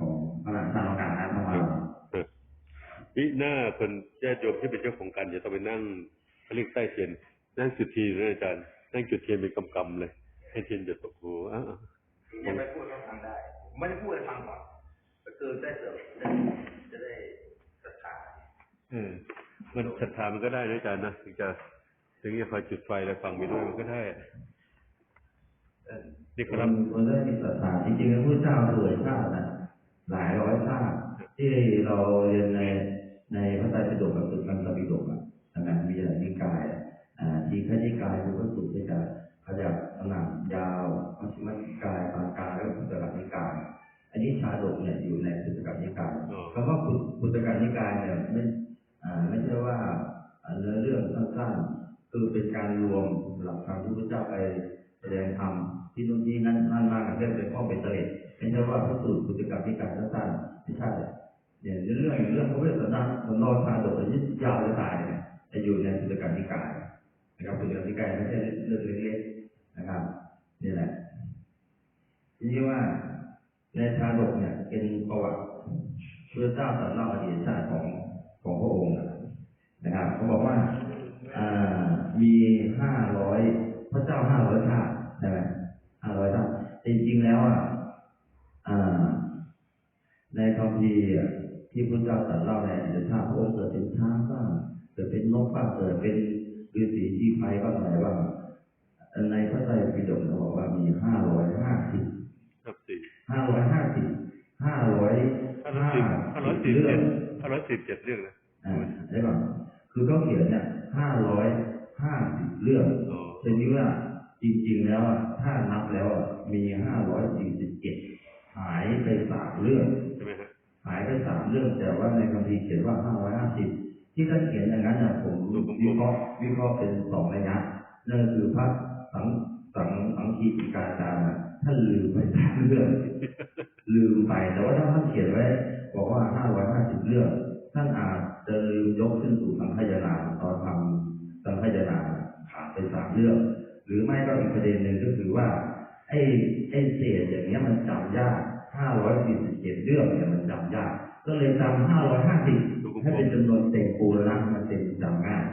ของพระราชาของการนะเข้ามานี่หน้าคนญาติโยมที่เป็นเจ้าของกันจะต้องไปนั่งเขาเรียกใต้เทียนนั่งจุดเทียนนะอาจารย์นั่งจุดเทียนเป็นกำๆเลย ให้เทียนหยดตกหัวอ้าวยังไม่พูดก็ฟังได้ผมไม่ได้พูดให้ฟังก่อนก็คือได้เสริมได้จะได้ศรัทธาเออมันศรัทธามันก็ได้นะอาจารย์นะถึงจะถึงจะคอยจุดไฟแล้วฟังไปด้วยมันก็ได้เออนี่คครันบคนได้มีศรัทธาจริงๆแล้วพระเจ้าสวยชาตินะ หลายร้อยชาติที่เราเรียนในในพระไตรปิฎกกับตึกกันตปิฎกอะนะครับมีหลายนิกายอะอ่าทีฆนิกายคือพระสูตรที่จะขยับขนาดยาวมัชฌิมนิกายปานกางแล้วก็พุทธกนิกาย อันนี้ชาดกเนี่ยอยู่ในพุทธกนิกายคำว่าพุทธกนิกายเนี่ยไม่อ่าไม่ใช่ว่าอ่าเนื้อเรื่องสั้นๆคือเป็นการรวมหลักธรรมที่พระเจ้าไปแสดงธรรมที่ตรงนี้นั่นนั่นมากเรื่องเป็นข้อเป็นเสด็จไม่ใช่ว่าพระสูตรพุทธกนิกายสั้นๆไม่ใช่เนี่ยเรื่อง อย่างเรื่องพระเวสสันดรมันนอนชาดกอันนี้ยาวจะตายเนี่ยจะอยู่ในพุทธกนิกายนะครับพุทธกนิกายไม่ใช่เรื่องเล็กๆนะครับนี่แหละทีนี้ว่าในชาดกเนี่ยเป็นประวัติพระเจ้าตรัสเล่าอดีตชาติของของพระองค์นะครับเขาบอกว่าอ่ามีห้าร้อยพระเจ้าห้าร้อยชาติใช่ไหมห้าร้อยชาติจริงๆแล้วอะอ่าในคำพีร์ ที่พระเจ้าตรัสเล่าในอดีตชาติพระองค์เกิดเป็นช้างบ้างเกิดเป็นนกบ้างเกิดเป็นฤาษีชีไพรบ้างอะไรบ้างในพระไตรปิฎกเขาบอกว่ามีห้าร้อยห้าสิบครับสี่ห้าร้อยห้าสิบห้าร้อยห้าร้อยสิบห้าร้อยสิบเรื่เจ็องดห้าร้อยสิบเจ็ดเรื่องนะอ่าได้ป่ะคือเขาเขียนเนี่ยห้าร้อยห้าสิบเรื่องอ๋อทีนี้ว่าจริง ๆ แล้วอะถ้านับแล้วอะมีห้าร้อยสี่สิบเจ็ดหายไปสามเรื่องใช่ ไหมฮะหายไปสามเรื่อง แต่ว่าในคัมภีร์เขียนว่าห้าร้อยห้าสิบที่ท่านเขียนอย่างนั้นเนี่ยผมวิเคราะห์วิเคราะห์เป็นสองระยะนั่นก็คือพระสังสังสังคีติกาจารย์อะท่านลืมไปสามเรื่อง ลืมไปแต่ว่าถ้าท่านเขียนไว้บอกว่าห้าร้อยห้าสิบเรื่อง ท่านอาจจะลืมยกขึ้นสู่สังขยาตอนทำสังขยาขาดไปสามเรื่อง หรือไม่ก็อีกประเด็นหนึ่งก็คือว่าไอ้ไอ้เศษอย่างเงี้ยมันจำยากห้าร้อยสี่สิบเจ็ดเรื่องเนี่ยมันจำยาก ก็เลยจำห้าร้อยห้าสิบให้เป็นจำนวนเต็มปูแล้วนะมันเต็มจำง่าย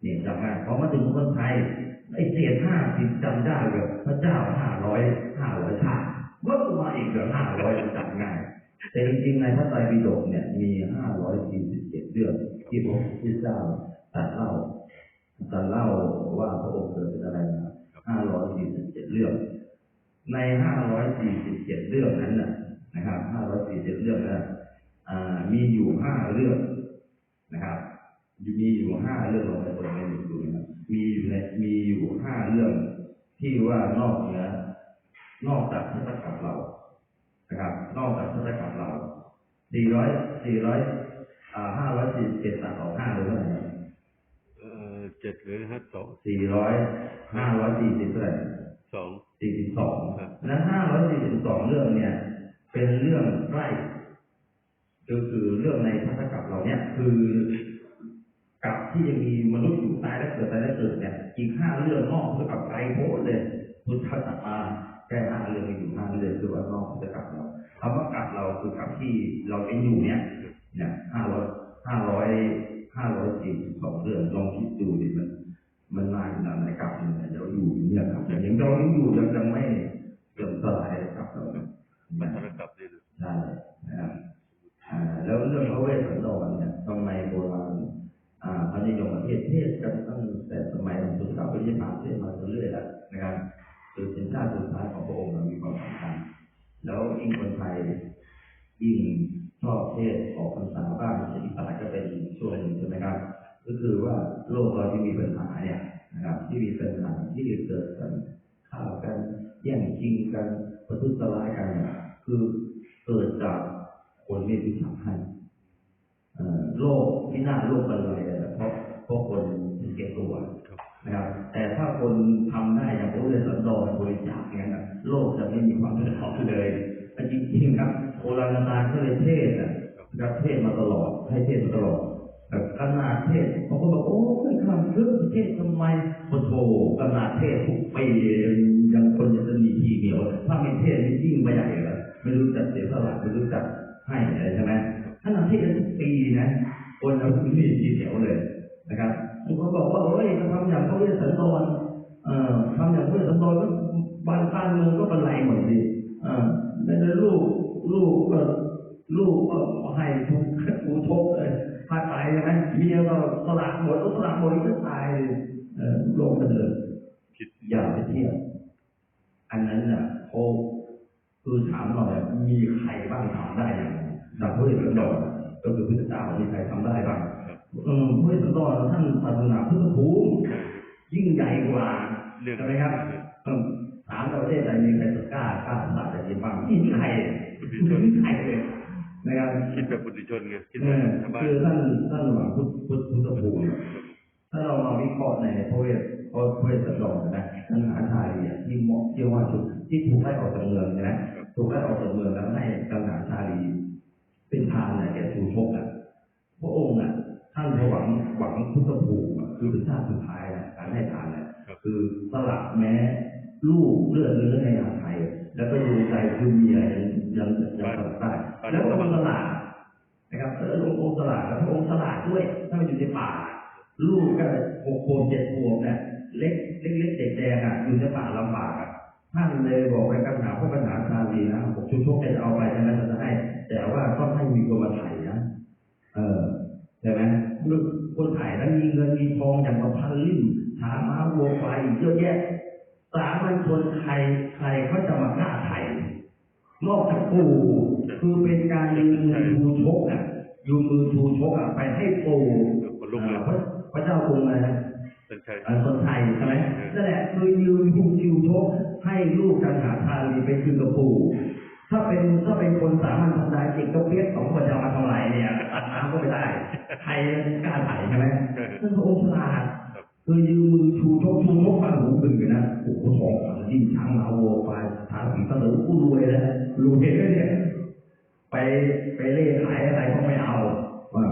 เนี่ยจำง่ายเพราะมาถึงคนไทยไอ้เศษห้าสิบจำได้เลยพระเจ้าห้าร้อยห้าร้อยชาติว่ามาอีกเหลือห้าร้อยจำง่ายแต่จริงๆในพระไตรปิฎกเนี่ยมีห้าร้อยสี่สิบเจ็ดเรื่องที่พระพุทธเจ้าตรัสเล่าตรัสเล่าว่าพระองค์เกิดเป็นอะไรมาห้าร้อยสี่สิบเจ็ดเรื่อง ในห้าร้อยสี่สิบเจ็ดเรื่องนั้นนะ นะครับห้าร้อยสี่สิบเรื่องนั้นอ่ามีอยู่ห้าเรื่องนะครับมีอยู่ห้าเรื่องเราไปเปิดในหนังสือนะครับมีอยู่ในมีอยู่ห้าเรื่องที่ว่านอกเหนือนอกจากพระตกับเรานะครับ นอกจากพระตกับเราสี่ร้อยสี่ร้อยอ่าห้าร้อยสี่สิบเจ็ดตัดออกห้าเลยเท่าไหร่เอ่อเจ็ดหรือห้าสองสี่ร้อยห้าร้อยสี่สิบเท่าไหร่สองสี่สิบสองครับนั้นห้าร้อยสี่สิบสองเรื่องเนี่ย เป็นเรื่องใกล้ก็คือเรื่องในพัทธกับเราเนี่ย คือกับที่ยังมีมนุษย์อยู่ตายแล้วเกิดตายแล้วเกิดเนี่ยอีกห้าเรื่องนอกพัทธกับไกลโพ้นเลยพุทธศาสนาแค่ห้าเรื่องมีอยู่ห้าเรื่องคือว่านอกพัทธกับเราคำว่ากับเราคือกับที่เราเป็นอยู่เนี่ยเนี่ยห้าร้อยห้าร้อยห้าร้อยสี่สิบสองเรื่องลองคิดดูดิมัน มันนานขนาดไหนกับเนี่ยเราอยู่เนี่ยครับอย่างเราอยู่ยังยังไม่เสื่อมสลายกับเราเนี่ย แล้วเรื่องพระเวสสันดรเนี่ยทำไมโบราณอ่าพระนิยมเทศเทศกันตั้งแต่สมัยหลวงปู่เสาวิทยาภาเทศมาเรื่อยๆแล้วนะครับจนเป็นชาสุดท้ายของพระองค์มีความสำคัญแล้วยิ่งคนไทยยิ่งชอบเทศออกพรรษาบ้างอีสานก็เป็นช่วงหนึ่งใช่ไหมครับ ก็คือว่าโลกเราที่มีปัญหาเนี่ยนะครับ ที่มีปัญหาที่เกิดกันข่าวกันแย่งชิงกันประทุษร้ายกัน คือ เกิดจากคนไม่รู้จักให้เอ่อโลกที่น่าโลกอะไรเนี่ยเพราะเพราะคนมีเก็บตัวครับนะครับแต่ถ้าคนทำได้อย่างพระเวสสันดรบริจาคอย่างนั้นนะโลกจะไม่มีความเดือดร้อนเลยแต่จริงๆครับโบราณกาลก็เลยเทศนะนะครับเทศมาตลอด ให้เทศมาตลอดแต่ขนาดเทศบางคนบอกโอ้ยคำเรื่องเทศทำไมโอ้โหขนาดเทศทุกปียังคนจะมีทีเหนียว ถ้าไม่เทศนี่ยิ่งไปใหญ่เลย ไม่รู้จะเสียสละไม่รู้จักให้อะไรใช่ไหมท่านทำที่กันทุกปีนะคนเราไม่มีทีเดียวเลยนะครับบางคนบอกว่าเฮ้ยจะทำอย่างเขาเรียกสันตอนเอ่อทำอย่างเขาเรียกสันตอนก็บ้านบ้านเมืองก็เป็นไรหมดสิเออแล้วลูกลูกก็ลูกก็ให้ทุกทุกทบเลยพาตายใช่ไหมเมียก็สละหมดสละหมดก็ตายเลยเออโลกมันเดินคิดอย่าไปเที่ยวอันนั้นน่ะเขา คือถามหน่อยมีใครบ้างทำได้อย่างดับเบิลกระโดดก็คือพุทธเจ้ามีใครทำได้บ้างครับเออพุทธเจ้าท่านศาสนาพุทธภูมิยิ่งใหญ่กว่าเรื่องใช่ไหมครับเออถามประเทศไหนมีใครกล้ากล้าศาสตร์อะไรบ้างไม่มีใครไม่มีใครเลยนะครับคิดแบบบุตรชนไงคิดเอแบบอชาวบ้านคือท่านท่านหวังพุทธพุทธพุทธภูมิถ้าเรามาวิเคราะห์ในพระเวทพระเวสสันดรนะท่านหาชายเนี่ยที่เหมาะที่ว่าถูก ที่ถูกไล่ออกจากเมืองนะถูกไล่ออกจากเมืองแล้วให้กังหาชาลี เป็นทานเนี่ยแกชูชกอะพระองค์อะท่านหวังหวังพุทธภูมิอะคือเป็นชาติสุดท้ายนะการให้ทานเนี่ยคือสละแม้ลูกเลือดเนื้อในอาไทย แล้วก็ดูใจคือเมียยังยังยังสละได้แล้วก็มาสละนะครับเออองค์สลาดแล้วพระองค์สลาดด้วยถ้ามันอยู่ในป่า ลูกก็หกขวบเจ็ดขวบเนี่ยเล็กเล็กเล็กเด็กแดงอะอยู่ในป่าลำบากอะ ท่านเลยบอกไปกัญหาพระปัญหาชาลีนะผมชุดชกจะเอาไปใช่ไหมจะให้ แต่ว่าก็ให้มีคนมาถ่ายนะเออใช่ไหมลูกคนถ่ายแล้วมีเงินมีทองอย่างกับพันลิ่มช้างม้าวัวควายอีกเยอะแยะสามัญชนใครใครเขาจะมากล้าถ่ายนอกจากปู่คือเป็นการยืนมือชูชกอะยืนมือชูชกอะไปให้ปู่คนลุกเลยพระพระเจ้ากรุงอะไรนะเป็นชัยเอ่อคนไทยใช่ไหมนั่นแหละคือยืนชูชิวชก ให้ลูกกันหาทาลีไปคืนกับปู่ถ้าเป็นถ้าเป็นคนสามัญธรรมดาเด็กก็เพี้ยสองคนจะมาทำไรเนี่ยตัดน้ำก็ไม่ได้ไทยกล้าไถ่ใช่ไหมนั่นพระองค์ฉลาดครับคือยืนมือชูชกชูชกฟังหูบึงกันนะโอ้โหสองขันดิ้นช้างมาวัวควายทาสีตะลึงกู้รวยแล้วรวยแล้วเนี่ยไปไปเล่ขายอะไรก็ไม่เอาว่า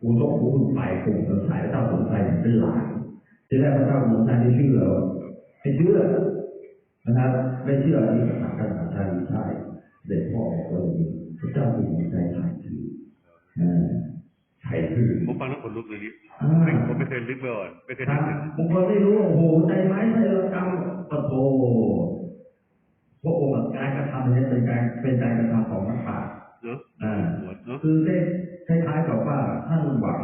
กูต้องกูถูกไปกูจะขายเจ้าสมใจเป็นหลานทีแรกพระเจ้าสมใจไม่เชื่อไม่เชื่อ นะครับไม่เชื่อที่สถานการณ์ใช่ใช่เด็กพ่อบอกว่าอย่างนี้พระเจ้าสมใจถ่ายคือเออถ่ายคือผมฟังแล้วขนลุกเลยนี่อ่าไม่ผมไม่เคยนึกมาก่อนไม่เคยคนึรักบถึงบางคนไม่รู้โอ้โหใจไม้ใจระกรรมปะโถพระองค์การกระทำเนี่ยเป็นการเป็นการกระทำของนักปราชญ์เนาะอ่าหมดเนาะคือได้คล้ายๆกับว่าท่านหวัง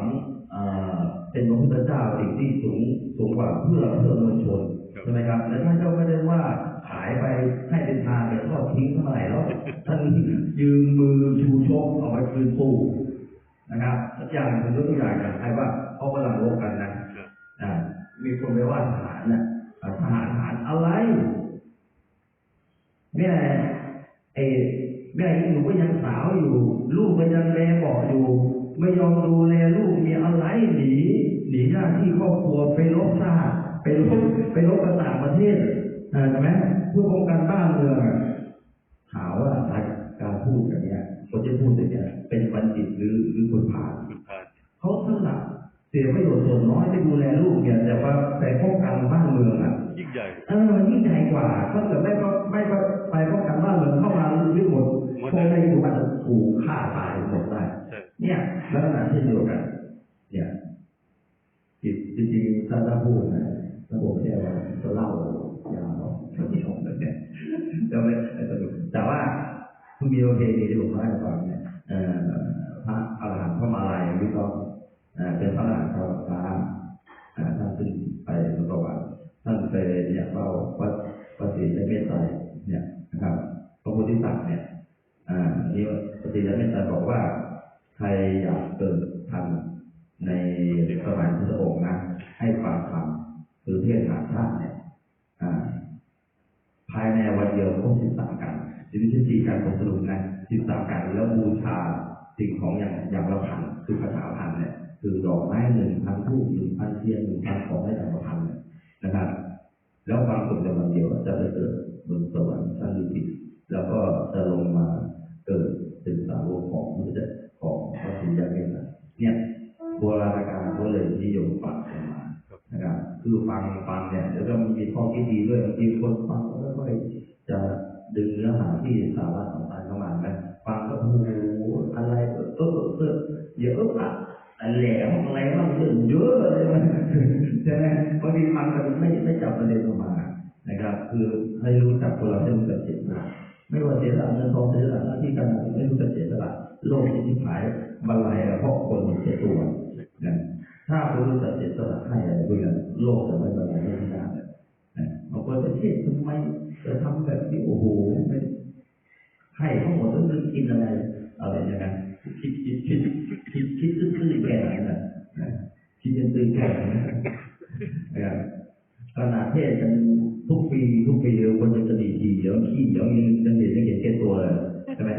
เอ่อเป็นพระพุทธเจ้าสิ่งที่สูงสูงกว่าเพื่อเพื่อมวลชน ใช่ไหมครับและท่านก็ไม่ได้ว่าขายไปให้เป็นทานเป็นทอดทิ้งเท่าไหร่แล้วท่านยืมมือชูชกเอาไปคืนปู่นะครับอย่างผมยกตัวอย่างอย่างใครว่าเขากำลังรบกันนะครับอ่ามีคนไปว่าทหารน่ะอ่าทหารทหารอะไรแม่เออแม่หนูก็ยังสาวอยู่ ลูกก็ยังแลบอกอยู่ ไม่ยอมดูแลลูกมีอะไรหนีหนีหน้าที่ครอบครัวไปรบชาติไปรบไปรบกับต่างประ เทศอ่าใช่ไหมเพื่อป้องกันบ้านเมืองอะถามว่าการการพูดอย่างเนี้ยคนที่พูดอย่างเนี้ยเป็นบัณฑิตหรือหรือคนผ่านคุณพานเขาสละเสียประโยชน์ส่วนน้อยที่ดูแลลูกเนี่ยแต่ว่าไปป้องกันบ้านเมืองอะยิ่งใหญ่เออมันยิ่งใหญ่กว่าถ้าเกิดไม่ก็ไม่ก็ไปป้องกันบ้านเมืองเข้ามาลึกหมดคงในอยู่อาจจะถูกฆ่าตายหมดได้ ใช่ เนี่ยลักษณะเช่นเดียวกัน เนี่ยจริงจริงๆถ้าถ้าพูดนะถ้าผมแค่ว่าจะเล่ายาวท่านผู้ชมเลยเนี่ยจะไม่ไม่สนุกแต่ว่า คุณมีโอเคดีที่ผมเล่าให้ฟังเนี่ยพระอรหันต์พระมาลัยยุคก็เอ่อเป็นพระอรหันต์ชาวฟ้าอ่าท่านซึ่งไปประวัติท่านไปเนี่ยเล่าวัดวัดศรีเมตไตรเนี่ยนะครับพระโพธิสัตว์เนี่ยนี่ปฏิญาณเมตไตาบอกว่าใครอยากเกิดทันในสมัยพุทธองค์นะให้ฟังธรรมคือเทศนาชาติเนี่ย อ่า ภายในวันเดียวครบสิบสาม กันจะมีสี่การผลสรุปนะสิบสากันแล้วบูชาสิ่งของอย่างอย่างละพันคือคาถาพันเนี่ย คือดอกไม้หนึ่งพันทูบหนึ่งพันเทียนหนึ่งพันของให้แต่ละพันนะครับ แล้วความสุขในวันเดียวจะไปเกิดบนสวรรค์ชั้นดีติแล้วก็จะลงมาเกิดเป็นสาวกของพระเจ้าของพระสิยาเมตตาเนี่ยโบราณกาลก็เลยนิยมฟังกันมานะครับคือฟังฟังเนี่ยแล้วก็มีข้อคิดดีด้วยบางทีคนฟังก็ไม่ค่อย หาที่สาระสำคัญเข้ามาไหมฟังก็เออเออเดี๋ยวอะแหลมอะไรบ้างเรื่องเยอะเลยมันใช่ไหมบางทีฟังกันไม่ไม่จับประเด็นออกมานะครับ คือให้รู้จักคนเราให้รู้จักเจตนาไม่ว่าเสียสละเงินทองเสียสละหน้าที่การงานไม่รู้จักเจตนาโลกที่ทิพายบรรลัยเพราะคนเสียตัวนะถ้าคุณรู้จักเจตนาให้อะไรพวกนั้นโลกจะไม่บรรลัยไม่ได้ บอกว่ประเทศทำไมจะทำแบบนี้โอ้โหให้ทั้งหมดต้องนึกกินอะไรอะไรอย่างนั้นคิดคิดคิดคิดคิดตื้อแก่นนะคิดยันตื้อแก่นะขนาดเทศจะทุกปีทุกปีเดียวคนจะดีดีแล้วขี้เดี๋ยวนี้จะเห็นจะเห็นแค่ตัวเลยใช่ไหม